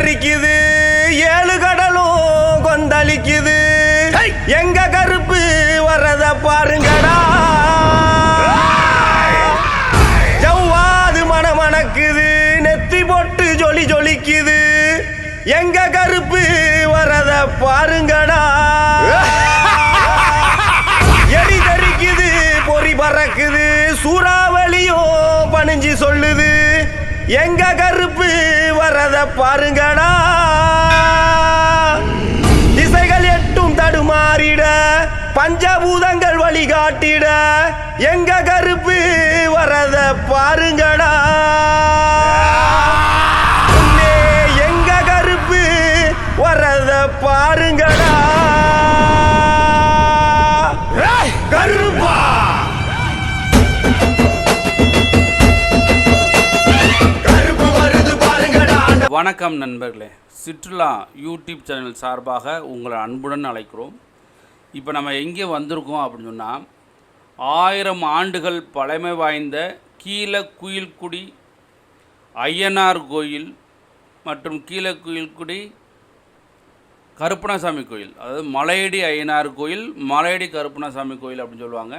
தெரிக்குது ஏழு கடலும் கொந்தளிக்குது. எங்க கருப்பு வர்றத பாருங்கடா. ஜவ்வாது மணமணக்குது நெத்தி பொட்டு ஜொலி ஜொலிக்குது. எங்க கருப்பு வர்றத பாருங்கடா. எலி தெரிக்குது பொறி பறக்குது. சூறாவளியும் பணிஞ்சு சொல்லுது. எங்க கருப்பு வரத பாருங்கடா. வணக்கம் நண்பர்களே. சுற்றுலா யூடியூப் சேனல் சார்பாக உங்களை அன்புடன் அழைக்கிறோம். இப்போ நம்ம எங்கே வந்திருக்கோம் அப்படின்னு சொன்னால் ஆயிரம் ஆண்டுகள் பழமை வாய்ந்த கீழ குயில்குடி ஐயனார் கோயில் மற்றும் கீழ குயில்குடி கருப்பணசாமி கோயில். அதாவது மலையடி ஐயனார் கோயில் மலையடி கருப்பணசாமி கோயில் அப்படின்னு சொல்லுவாங்க.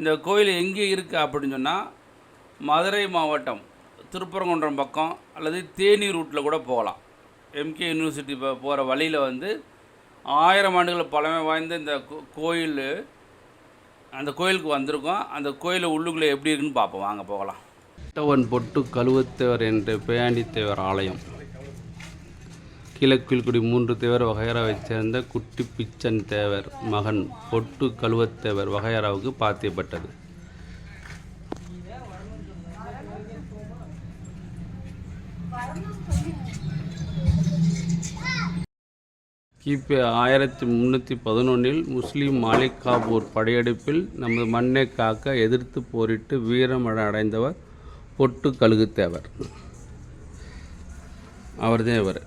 இந்த கோயில் எங்கே இருக்குது அப்படின்னு சொன்னால் மதுரை மாவட்டம் திருப்பரங்குன்றம் பக்கம் அல்லது தேனி ரூட்டில் கூட போகலாம். எம்கே யூனிவர்சிட்டி போகிற வழியில் வந்து ஆயிரம் ஆண்டுகள் பழமை வாய்ந்த இந்த கோ- கோயில் அந்த கோயிலுக்கு வந்திருக்கோம். அந்த கோயில் உள்ளுக்குள்ளே எப்படி இருக்குன்னு பார்ப்போம். வாங்க போகலாம். ஒன் பொட்டு கழுவத்தேவர் என்ற பேயாண்டித்தேவர் தேவர் ஆலயம். கிழக்கில்குடி மூன்று தேவர் வகையராவைச் சேர்ந்த குட்டி பிச்சன் தேவர் மகன் பொட்டு கழுவத்தேவர் வகையராவுக்கு பாத்தியப்பட்டது. கிபி ஆயிரத்தி முந்நூற்றி பதினொன்றில் முஸ்லீம் மாலிக் காபூர் படையெடுப்பில் நமது மண்ணை காக்க எதிர்த்து போரிட்டு வீரம் அடைந்தவர் பொட்டு கழுகுத்தேவர். அவர்தான் இவர்.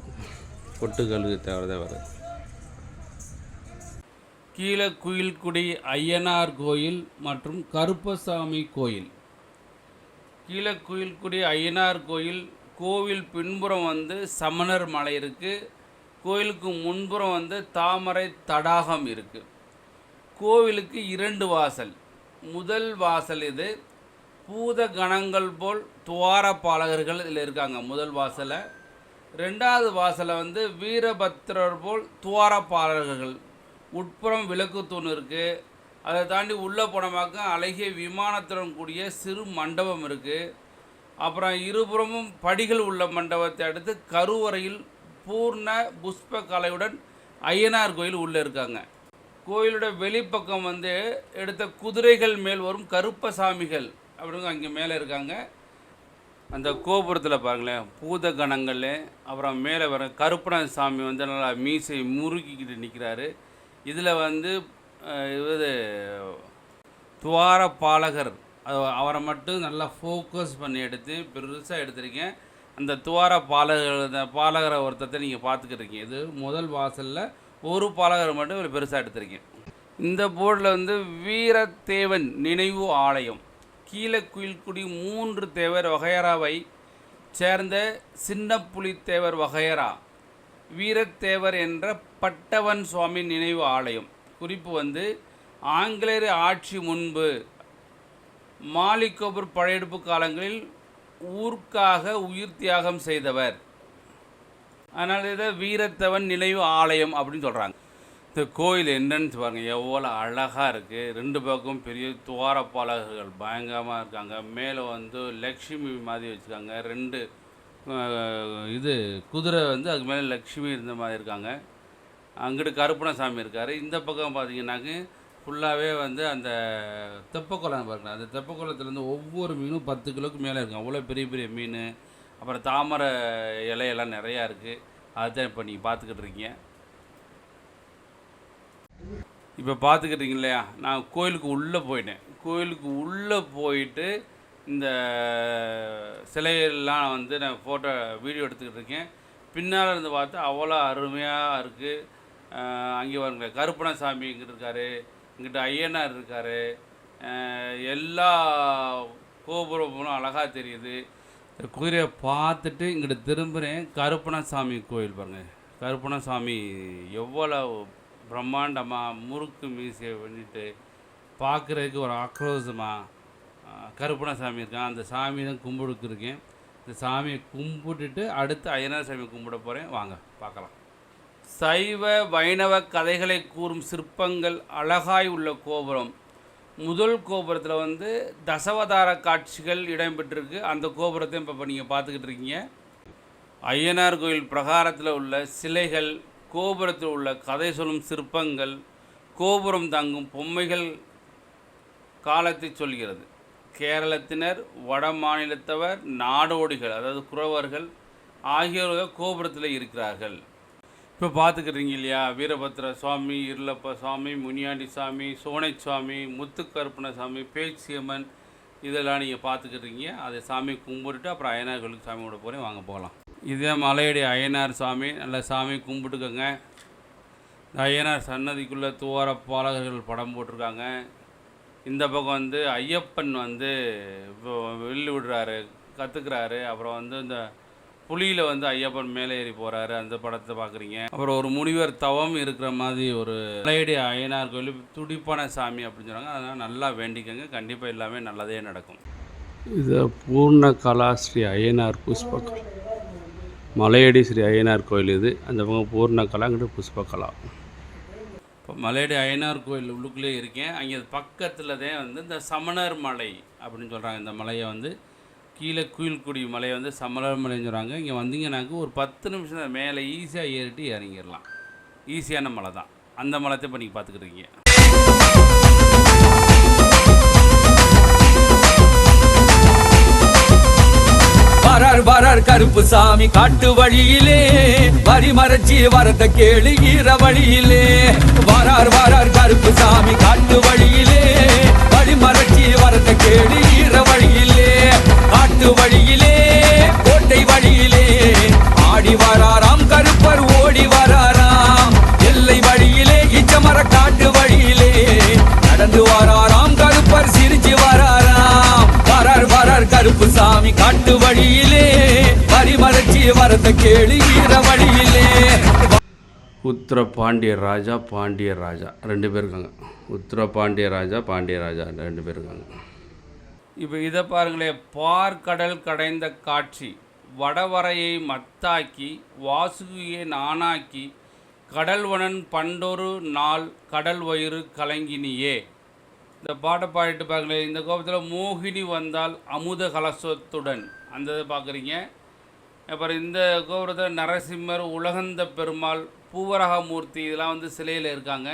பொட்டு கழுகுத்தேவர் தான் கீழ குயில்குடி ஐயனார் கோயில் மற்றும் கருப்பசாமி கோயில். கீழ குயில்குடி ஐயனார் கோயில் கோவில் பின்புறம் வந்து சமணர் மலை இருக்குது கோயிலுக்கு முன்புறம் வந்து தாமரை தடாகம் இருக்குது கோவிலுக்கு இரண்டு வாசல். முதல் வாசல் இது. பூத கணங்கள் போல் துவாரபாலகர்கள் இதில் இருக்காங்க முதல் வாசலை. ரெண்டாவது வாசலை வந்து வீரபத்திரர் போல் துவாரபாலகர்கள் உட்புறம் விளக்கு தூண் இருக்குது அதை தாண்டி உள்ளே போனமாக்க அழகிய விமானத்துடன் கூடிய சிறு மண்டபம் இருக்குது அப்புறம் இருபுறமும் படிகள் உள்ள மண்டபத்தை அடுத்து கருவறையில் பூர்ண புஷ்ப கலையுடன் ஐயனார் கோயில் உள்ளே இருக்காங்க. கோயிலோட வெளிப்பக்கம் வந்து எடுத்த குதிரைகள் மேல் வரும் கருப்பசாமிகள் அப்படின்னு அங்கே மேலே இருக்காங்க. அந்த கோபுரத்தில் பாருங்களேன் பூத கணங்கள் அப்புறம் மேலே வர கருப்பண சாமி வந்து நல்லா மீசை முறுக்கிக்கிட்டு நிற்கிறாரு இதில் வந்து இது துவார பாலகர் அது அவரை மட்டும் நல்லா ஃபோக்கஸ் பண்ணி எடுத்து பெருசாக எடுத்திருக்கேன். அந்த துவார பாலகர் பாலகர பாலகரை ஒருத்தத்தை நீங்கள் பார்த்துக்கிட்டு இது முதல் வாசலில் ஒரு பாலகரை மட்டும் இவர் பெருசாக எடுத்திருக்கேன் இந்த போர்டில் வந்து வீரத்தேவன் நினைவு ஆலயம். கீழ குயில்குடி மூன்று தேவர் வகையராவை சேர்ந்த சின்ன புலித்தேவர் வகையரா. வீரத்தேவர் என்ற பட்டவன் சுவாமி நினைவு ஆலயம். குறிப்பு வந்து ஆங்கிலேயர் ஆட்சி முன்பு மாலிகோபுர் படையெடுப்பு காலங்களில் ஊர்க்காக உயிர் தியாகம் செய்தவர். அதனால் இதை வீரத்தவன் நினைவு ஆலயம் அப்படின்னு சொல்கிறாங்க இந்த கோயில் என்னன்னு பாருங்க எவ்வளோ அழகாக இருக்குது ரெண்டு பக்கம் பெரிய துவாரப்பாலகர்கள் பயங்கரமாக இருக்காங்க. மேலே வந்து லக்ஷ்மி மாதிரி வச்சுருக்காங்க. ரெண்டு இது குதிரை வந்து அதுக்கு மேலே லக்ஷ்மி இருந்த மாதிரி இருக்காங்க. அங்கிட்டு கருப்பணசாமி இருக்கார். இந்த பக்கம் பார்த்தீங்கன்னாக்க ஃபுல்லாகவே வந்து அந்த தெப்பக்குளம் பாருங்கள் அந்த தெப்பக்குளத்துலேருந்து ஒவ்வொரு மீனும் பத்து கிலோக்கு மேலே இருக்கும். அவ்வளோ பெரிய பெரிய மீன். அப்புறம் தாமரை இலையெல்லாம் நிறையா இருக்குது அதுதான் இப்போ நீங்கள் பார்த்துக்கிட்டு இருக்கீங்க. இப்போ பார்த்துக்கிட்டீங்க இல்லையா? நான் கோயிலுக்கு உள்ளே போயிட்டேன். கோயிலுக்கு உள்ளே போயிட்டு இந்த சிலையெல்லாம் வந்து நான் ஃபோட்டோ வீடியோ எடுத்துக்கிட்டு இருக்கேன். பின்னால் இருந்து பார்த்தா அவ்வளோ அருமையாக இருக்குது அங்கே வருங்க கருப்பணசாமி இங்கிட்டு இருக்காரு இங்கிட்ட ஐயனார் இருக்கார். எல்லா கோபுரமும் அழகாக தெரியுது. குதிரையை பார்த்துட்டு இங்கிட்டு திரும்புகிறேன் கருப்பணசாமி கோயில் பாருங்கள் கருப்பணசாமி எவ்வளோ பிரம்மாண்டமாக முறுக்கு மீசையை பண்ணிட்டு பார்க்குறதுக்கு ஒரு ஆக்ரோஷமாக கருப்பணசாமி இருக்கான். அந்த சாமி தான் கும்பிடுக்கு இருக்கேன். இந்த சாமியை கும்பிட்டுட்டு அடுத்து ஐயனார் சாமி கும்பிட போகிறேன் வாங்க பார்க்கலாம். சைவ வைணவ கதைகளை கூறும் சிற்பங்கள் அழகாய் உள்ள கோபுரம். முதல் கோபுரத்தில் வந்து தசவதார காட்சிகள் இடம்பெற்றிருக்கு. அந்த கோபுரத்தையும் இப்போ நீங்கள் பார்த்துக்கிட்டு இருக்கீங்க. ஐயனார் கோயில் பிரகாரத்தில் உள்ள சிலைகள் கோபுரத்தில் உள்ள கதை சொல்லும் சிற்பங்கள் கோபுரம் தங்கும் பொம்மைகள் காலத்தை சொல்கிறது. கேரளத்தினர் வட மாநிலத்தவர் நாடோடிகள் அதாவது குறவர்கள் ஆகியோர்கள் கோபுரத்தில் இருக்கிறார்கள். இப்போ பார்த்துக்கிறீங்க இல்லையா? வீரபத்ர சுவாமி இருளப்ப சுவாமி முனியாண்டி சாமி சோனை சுவாமி முத்துக்கருப்பண சாமி பேச்சியம்மன் இதெல்லாம் நீங்கள் பார்த்துக்கிறீங்க அதை சாமி கும்பிட்டுட்டு அப்புறம் அய்யனார் கோயிலுக்கு சாமி கூட போகிறேன் வாங்க போகலாம் இதே மலையடி அய்யனார் சாமி நல்ல சாமி கும்பிட்டுக்கோங்க. அய்யனார் சன்னதிக்குள்ளே துவார பாலகர்கள் படம் போட்டிருக்காங்க. இந்த பக்கம் வந்து ஐயப்பன் வந்து இப்போ வில்லு விடுறாரு கற்றுக்குறாரு அப்புறம் வந்து இந்த புலியில் வந்து ஐயப்பன் மேலே ஏறி போகிறாரு அந்த படத்தை பார்க்குறீங்க. அப்புறம் ஒரு முனிவர் தவம் இருக்கிற மாதிரி ஒரு மலையடி அய்யனார் கோயில் துடிப்பான சாமி அப்படின்னு சொல்கிறாங்க அதனால் நல்லா வேண்டிக்கங்க. கண்டிப்பாக எல்லாமே நல்லதே நடக்கும். இது பூர்ண கலா ஸ்ரீ அய்யனார் புஷ்பகலா மலையடி ஸ்ரீ அய்யனார் கோயில் இது. அந்த பக்கம் பூர்ண கலாங்கிட்ட புஷ்பகலா இப்போ மலையடி அய்யனார் கோயில் உள்ளுக்குள்ளே இருக்கேன். அங்கே பக்கத்தில் தான் வந்து இந்த சமணர் மலை அப்படின்னு சொல்கிறாங்க இந்த மலையை வந்து கீழே குயில்குடி மலையை வந்து சமணர் மலைன்னு சொல்கிறாங்க இங்கே வந்தீங்கன்னாக்க ஒரு பத்து நிமிஷம் தான் மேலே ஈஸியாக ஏறிட்டு இறங்கிடலாம். ஈஸியான மலை தான். அந்த மலத்தை இப்போ நீங்கள் பார்த்துக்கிட்டீங்க வரார் வரார் கருப்பு சாமி காட்டு வழியிலே. வரி மறைச்சி வரத கேளு ஈர வழியிலே. வரார் வரார் கருப்பு சாமி காட்டு வழியிலே. வழி மறைச்சி வரத கேளு ஈர வழி காட்டு வழியிலே கோட்டை வழியிலே. ஆடி வராராம் கருப்பர் ஓடி வராராம். எல்லை வழியிலே இச்சமர காட்டு வழியிலே. நடந்து வராராம் கருப்பர் சிரிச்சு வராராம். வரார் வரார் கருப்பு சாமி காட்டு வழியிலே. பரிமறைச்சி வரத கேளு வீர வழியிலே. உத்தர பாண்டிய ராஜா பாண்டிய ராஜா. ரெண்டு பேர் இருக்காங்க. உத்தர பாண்டிய ராஜா பாண்டிய ராஜா. ரெண்டு பேர் இருக்காங்க. இப்போ இதை பாருங்களேன் பார்க்கடல் கடைந்த காட்சி. வடவரையை மத்தாக்கி வாசுகியை நானாக்கி கடல்வனன் பண்டொரு நாள் கடல் வயிறு கலங்கினியே. இந்த பாட்டை பாடிட்டு பாருங்களேன் இந்த கோபத்தில் மோகினி வந்தால் அமுத கலசத்துடன். அந்த இதை பார்க்குறீங்க அப்புறம் இந்த கோபுரத்தில் நரசிம்மர் உலகந்த பெருமாள் பூவரகமூர்த்தி இதெல்லாம் வந்து சிலையில் இருக்காங்க.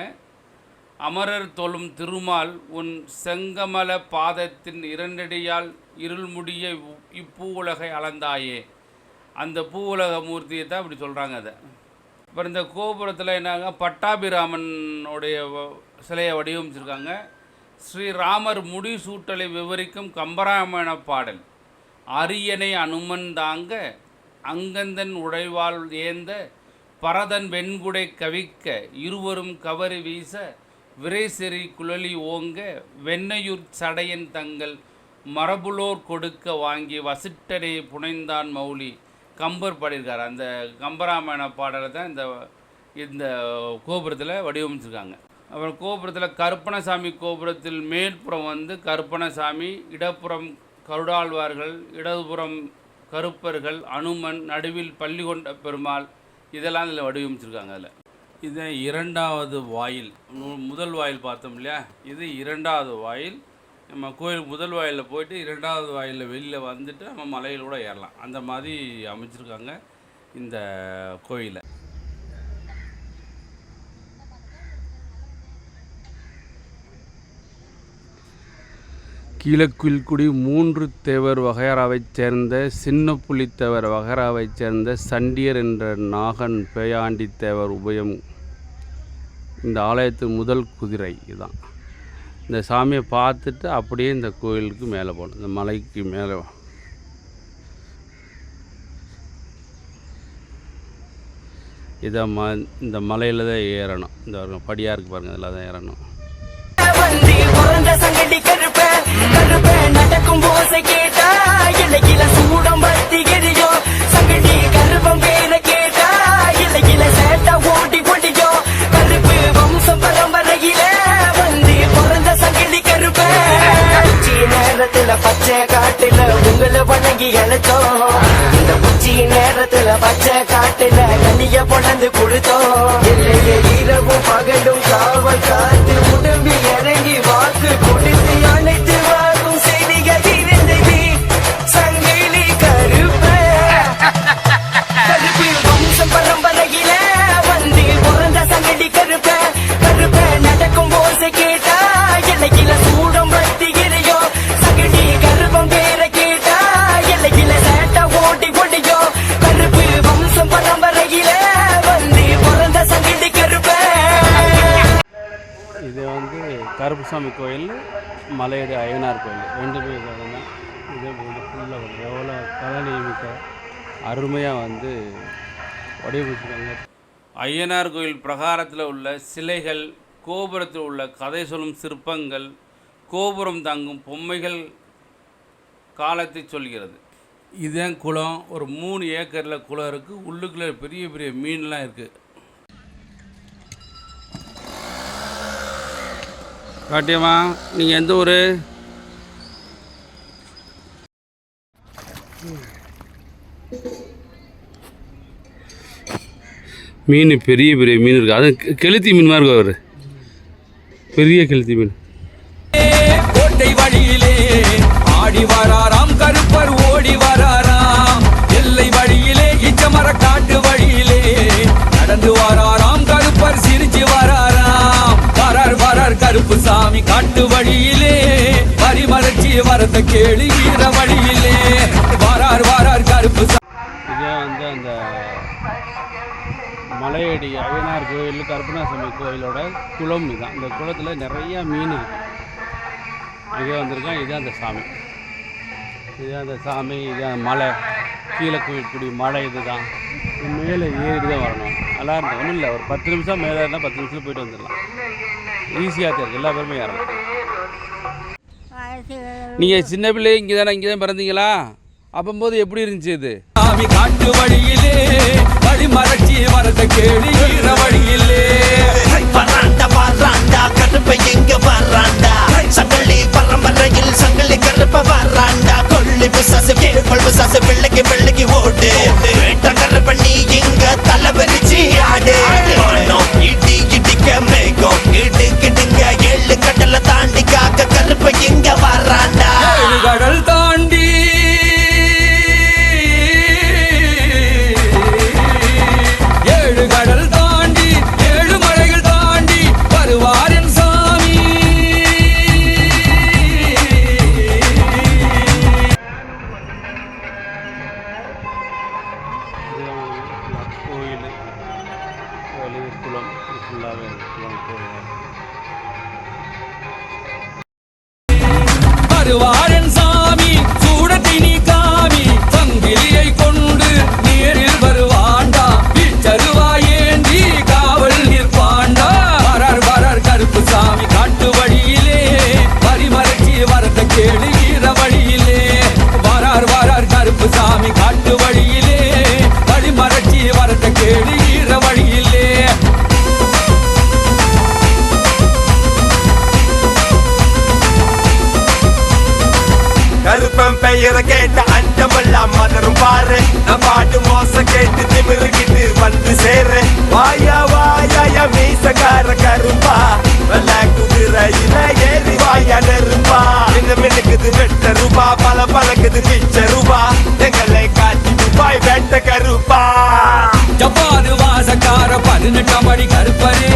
அமரர் தொழும் திருமால் உன் செங்கமல பாதத்தின் இரண்டடியால் இருள்முடிய இப்பூ இப்பூவுலகை அளந்தாயே. அந்த பூவுலக மூர்த்தியை தான் இப்படி சொல்கிறாங்க அதை. அப்புறம் இந்த கோபுரத்தில் என்னங்க? பட்டாபிராமனுடைய வ- சிலையை வடிவமைச்சிருக்காங்க. ஸ்ரீராமர் முடிசூட்டலை விவரிக்கும் கம்பராமாயண பாடல். அரியணை அனுமன் தாங்க அங்கந்தன் உழைவால் ஏந்த பரதன் வெண்குடை கவிக்க இருவரும் கவரி வீச விரைசெறி குழலி ஓங்க வெண்ணையூர் சடையன் தங்கள் மரபுலோர் கொடுக்க வாங்கி வசிட்டனை புனைந்தான் மௌலி. கம்பர் பாடியிருக்கார். அந்த கம்பராமாயண பாடலை தான் இந்த இந்த கோபுரத்தில் வடிவமைச்சிருக்காங்க. அப்புறம் கோபுரத்தில் கருப்பணசாமி கோபுரத்தில் மேற்புறம் வந்து கருப்பணசாமி இடப்புறம் கருடாழ்வார்கள் இடதுபுறம் கருப்பர்கள் அனுமன் நடுவில் பள்ளி கொண்ட பெருமாள் இதெல்லாம் இதில் வடிவமைச்சிருக்காங்க அதில். இது இரண்டாவது வாயில். முதல் வாயில் பார்த்தோம் இல்லையா? இது இரண்டாவது வாயில். நம்ம கோயில் முதல் வாயிலில் போயிட்டு இரண்டாவது வாயிலில் வெளியில் வந்துட்டு நம்ம மலையில் கூட ஏறலாம். அந்த மாதிரி அமைச்சிருக்காங்க இந்த கோயிலை. கீழக்குயில்குடி மூன்று தேவர் வகையறாவைச் சேர்ந்த சின்ன புலித்தேவர் வகையறாவைச் சேர்ந்த சண்டியர் என்ற நாகன் பேயாண்டி தேவர் உபயம். இந்த ஆலயத்து முதல் குதிரை இதுதான் இந்த சாமியை பார்த்துட்டு அப்படியே இந்த கோயிலுக்கு மேலே போகணும். இந்த மலைக்கு மேலே இதை ம இந்த மலையில் தான் ஏறணும். இந்த படியாக இருக்குது பாருங்கள் இதில் தான் ஏறணும். கருப்ப நடக்கும் போசை கேட்டா இலையில சூடம் பத்தி எரியும் சங்கடி கருப்பம் பேர கேட்டா இலையில சேட்டா ஓடி ஓடியும் கருப்பு வம்சம் பரம்பரையில வந்து பிறந்த சங்கடி கருப்ப. உச்சி நேரத்துல பச்சை காட்டுல உங்களை வணங்கி அழைச்சோம் இந்த உச்சி நேரத்துல பச்சை காட்டுல கனிய பொழந்து கொடுத்தோம். இல்லையே இரவும் பகலும் காவல் காத்து உடம்பி இறங்கி வாக்கு இதே போல் எவ்வளோ கலை அருமையாக வந்து வடிவமைச்சிருக்காங்க. ஐயனார் கோயில் பிரகாரத்தில் உள்ள சிலைகள் கோபுரத்தில் உள்ள கதை சொல்லும் சிற்பங்கள் கோபுரம் தங்கும் பொம்மைகள் காலத்தை சொல்கிறது. இதுதான் குளம். ஒரு மூணு ஏக்கரில் குளம் இருக்குது உள்ளுக்குள்ளே பெரிய பெரிய மீன்லாம் இருக்குது காட்டியம்மா நீங்கள் எந்த ஊர்? மீன் பெரிய பெரிய மீன் இருக்குது அது கெளுத்தி மீன் மாதிரி இருக்கும் அவர். பெரிய கெளுத்தி மீன். கோட்டை வழியிலே ஆடி வராராம் கருப்பர் ஓடி வராராம். எல்லை வழியிலே இச்சமர காட்டு வழியிலே நடந்து வராராம் கருப்பர் சிரிச்சு வராராம். வரார் வரார் கருப்பு சாமி காட்டு வழியிலே பரிமலர்ச்சி வரத கேளு வழியிலே. வரார் வரார் கருப்பு மலையடி அய்யனார் கோயில் கருப்பணாசாமி கோயிலோட குளம் இதுதான். இந்த குளத்தில் நிறையா மீன் இருக்குது இதே வந்திருக்கான் இதுதான் அந்த சாமி. இதுதான் அந்த சாமி இதுதான் மலை. கீழே கூடிய மலை இதுதான். தான் மேலே ஏறி தான் வரணும். நல்லா இருந்தது ஒன்றும் இல்லை ஒரு பத்து நிமிஷம் மேலே இருந்தால் பத்து நிமிஷம் போயிட்டு வந்துடலாம். ஈஸியாக தெரியும். எல்லா பேருமே ஏறலாம். நீங்கள் சின்ன பிள்ளை இங்கே தானே இங்கே தான் பிறந்தீங்களா? அப்பம்போது எப்படி இருந்துச்சு இது? சாமி காட்டு வழியிலே வழி மறைச்சி வரத கேளு ஈர வழியிலே. வராண்டா வராண்டா கருப்பை எங்க வராண்டா சங்கலி பரம்பரையில் சங்கலி கருப்ப வராண்டா கோயில் கோயில் குளம் இது ஃபுல்லாகவே குளம் கருப்பன் பெயரை கேட்ட அண்டமெல்லாம் மலரும் பாரு நான் பாட்டு மோச கேட்டு திமிருக்கிட்டு வந்து சேரு வாயா வாயா மீசக்கார கருப்பா வெள்ள குதிரையில ஏறி வாயா நெருப்பா என்ன மினுக்குது வெட்ட ரூபா பல பழக்குது பிச்ச ரூபா. எங்களை காட்சி ரூபாய் வெட்ட கருப்பா. ஜப்பாது வாசக்கார பதினெட்டாம் அடி கருப்பரே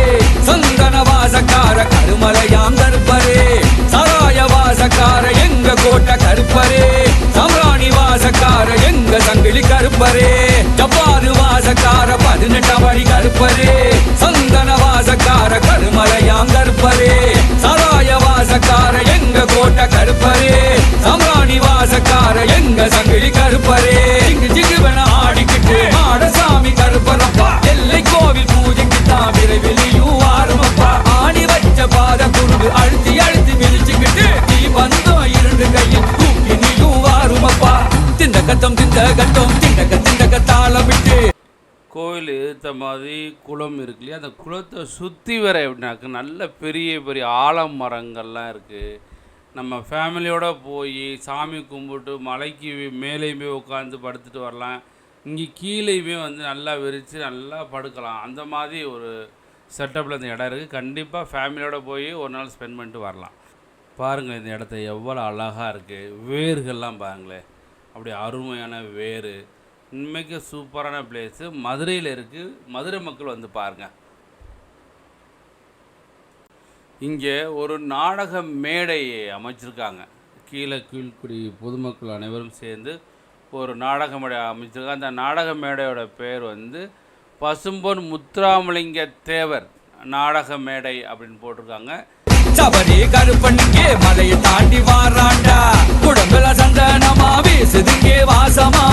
சந்தன வாசக்கார கருமலையா எங்க கோட்டை கருப்பரே சம்ராணி வாசக்கார எங்க சங்கிலி கருப்பரே. ஜப்பாது வாசக்கார பதினெட்டாம் அடி கருப்பரே. சந்தன வாசக்கார கருமலையாம் கருப்பரே. சராய வாசக்கார எங்க கோட்டை கருப்பரே. சம்ராணி வாசக்கார எங்க சங்கிலி கருப்பரே. கட்டம் திண்ட கட்டம் திண்டக திண்டக தாளம் விட்டு. கோயில் ஏற்ற மாதிரி குளம் இருக்கு இல்லையா? அந்த குளத்தை சுற்றி வர எப்படின்னாக்க நல்ல பெரிய பெரிய ஆலமரங்கள்லாம் இருக்குது நம்ம ஃபேமிலியோடு போய் சாமி கும்பிட்டு மலைக்கு மேலேயுமே உட்காந்து படுத்துட்டு வரலாம். இங்கே கீழேயுமே வந்து நல்லா விரித்து நல்லா படுக்கலாம். அந்த மாதிரி ஒரு செட்டப்பில் இந்த இடம் இருக்குது கண்டிப்பாக ஃபேமிலியோடு போய் ஒரு நாள் ஸ்பெண்ட் பண்ணிட்டு வரலாம். பாருங்கள் இந்த இடத்த எவ்வளோ அழகாக இருக்குது வேர்கள்லாம் பாருங்களேன். அப்படி அருமையான வேர் உண்மைக்கு சூப்பரான பிளேஸு மதுரையில் இருக்குது மதுரை மக்கள் வந்து பாருங்கள் இங்கே ஒரு நாடக மேடை அமைச்சிருக்காங்க. கீழே கீழ்குடி பொதுமக்கள் அனைவரும் சேர்ந்து ஒரு நாடக மேடை அமைச்சிருக்காங்க. அந்த நாடக மேடையோட பேர் வந்து பசும்பொன் முத்துராமலிங்க தேவர் நாடக மேடை அப்படின்னு போட்டிருக்காங்க. சபரி கருப்பனுக்கே மலையை தாண்டி வாராண்டா. குடம்புல சந்தனமா வீசுதுங்கே வாசமா?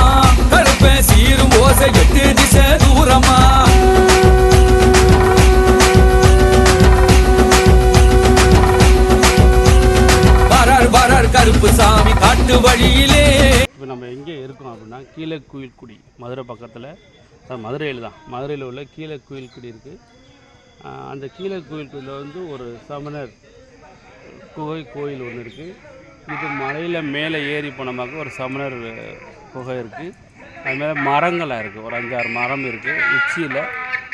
கருப்பன் சீரும் ஓசை எட்டு திசை தூரமா? வரார் வரார் கருப்பு சாமி காட்டு வழியிலே. இப்போ நம்ம எங்கே இருக்கோம் அப்படின்னா கீழே குயில்குடி மதுரை பக்கத்தில். மதுரையில் தான். மதுரையில் உள்ள கீழே குயில்குடி இருக்குது அந்த கீழே குயில்குடியில் வந்து ஒரு சமணர் குகை கோயில் ஒன்று இருக்குது இது மலையில் மேலே ஏறி போனோமாக்க ஒரு சமணர் குகை இருக்குது அது மேலே மரங்கள்லாம் இருக்குது ஒரு அஞ்சாறு மரம் இருக்குது உச்சியில்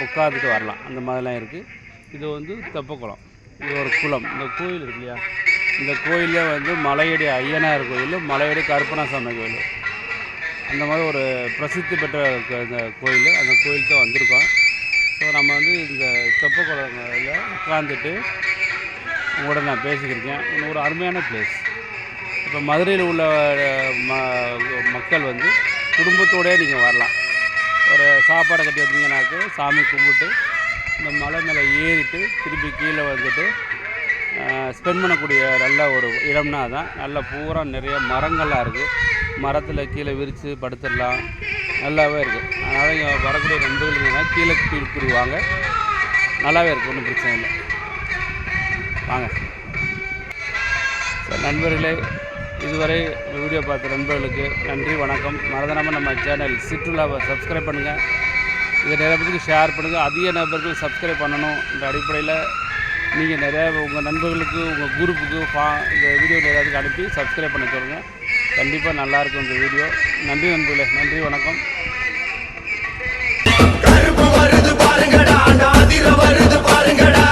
உட்காந்துட்டு வரலாம். அந்த மாதிரிலாம் இருக்குது இது வந்து தெப்பக்குளம். இது ஒரு குளம். இந்த கோயில் இருக்கு இல்லையா? இந்த கோயிலே வந்து மலையடி ஐயனார் கோயில் மலையடி கருப்பணாசாமி கோயில். அந்த மாதிரி ஒரு பிரசித்தி பெற்ற இந்த கோயில். அந்த கோயிலுக்கு வந்திருக்கோம். ஸோ நம்ம வந்து இந்த தெப்பக்குளங்களில் உட்காந்துட்டு உங்களோட நான் பேசிக்கிருக்கேன் இன்னும் ஒரு அருமையான பிளேஸ் இப்போ மதுரையில் உள்ள ம மக்கள் வந்து குடும்பத்தோடயே நீங்கள் வரலாம். ஒரு சாப்பாடை கட்டி வந்தீங்கன்னாக்கு சாமி கும்பிட்டு இந்த மலை மேலே ஏறிட்டு திருப்பி கீழே வந்துட்டு ஸ்பெண்ட் பண்ணக்கூடிய நல்ல ஒரு இடம்னா தான் நல்ல பூரா நிறைய மரங்கள்லாம் இருக்குது மரத்தில் கீழே விரித்து படுத்துடலாம். நல்லாவே இருக்குது அதனால் இங்கே வரக்கூடிய நண்பர்கள் இருந்தீங்கன்னா கீழே கீழ்குடி வாங்க நல்லாவே இருக்குது ஒன்றும் பிரச்சனை இல்லை. வாங்க. நண்பர்களே இதுவரை வீடியோ பார்த்த நண்பர்களுக்கு நன்றி வணக்கம். மறந்துடாமல் நம்ம சேனல் சிற்றுலாவை சப்ஸ்கிரைப் பண்ணுங்கள் இதை நிறைய பேருக்கு ஷேர் பண்ணுங்கள் அதிக நபர்கள் சப்ஸ்கிரைப் பண்ணணும். இந்த அடிப்படையில் நீங்கள் நிறையா உங்கள் நண்பர்களுக்கு உங்கள் குரூப்புக்கு ஃபா இந்த வீடியோ நிறையாவுக்கு அனுப்பி சப்ஸ்கிரைப் பண்ண சொல்லுங்கள் கண்டிப்பாக நல்லாயிருக்கும் இந்த வீடியோ நன்றி நண்பர்களே. நன்றி வணக்கம். வருது பாருங்கடா. வருது பாருங்கடா.